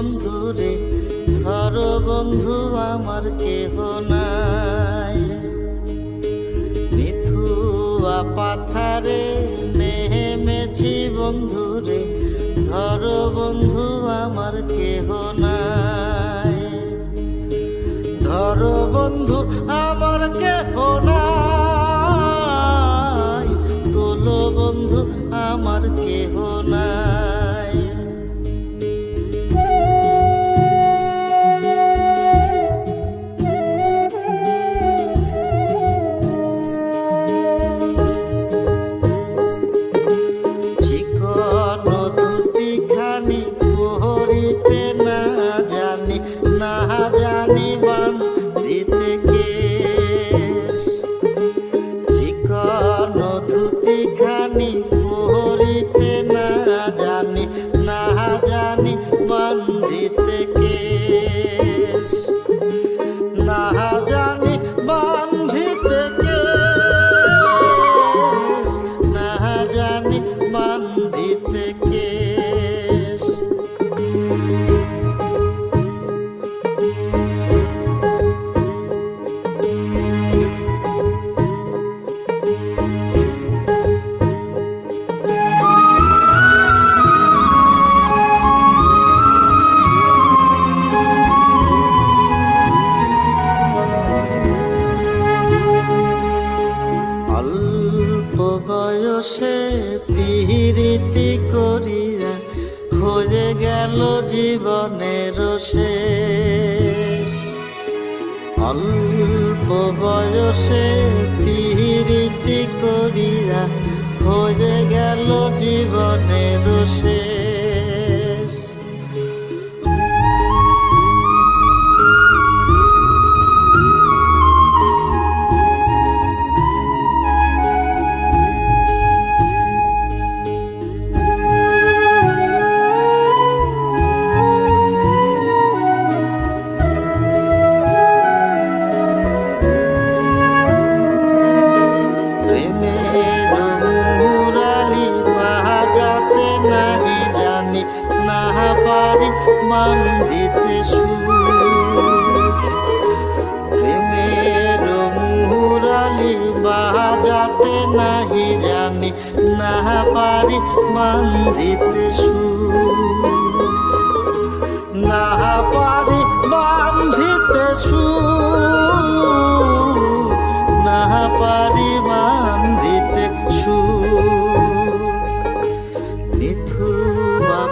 বন্ধু রে ধর বন্ধু আমার কেহ নাই। মিথুয়া পাথারে নেমেছি বন্ধু রে ধর বন্ধু আমার কেহ বয়সে পিহিরিতি করিয়া হয়ে গেল জীবনের শেষ। অল্প বয়সে পিহিরিতি করিয়া হয়ে গেল জীবনের শেষ। না পারি বান্ধিতে সুর। প্রেমের মুরালি বাজাতে নাহি জানি, না পারি বান্ধিতে সুর। না পারি বান্ধিতে সুর। না পারি বান্ধিতে সুর। মিথুয়া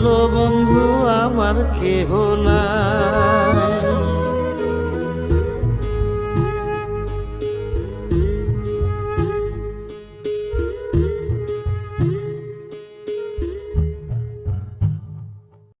তোলো বন্ধু আমার কেহ নাই।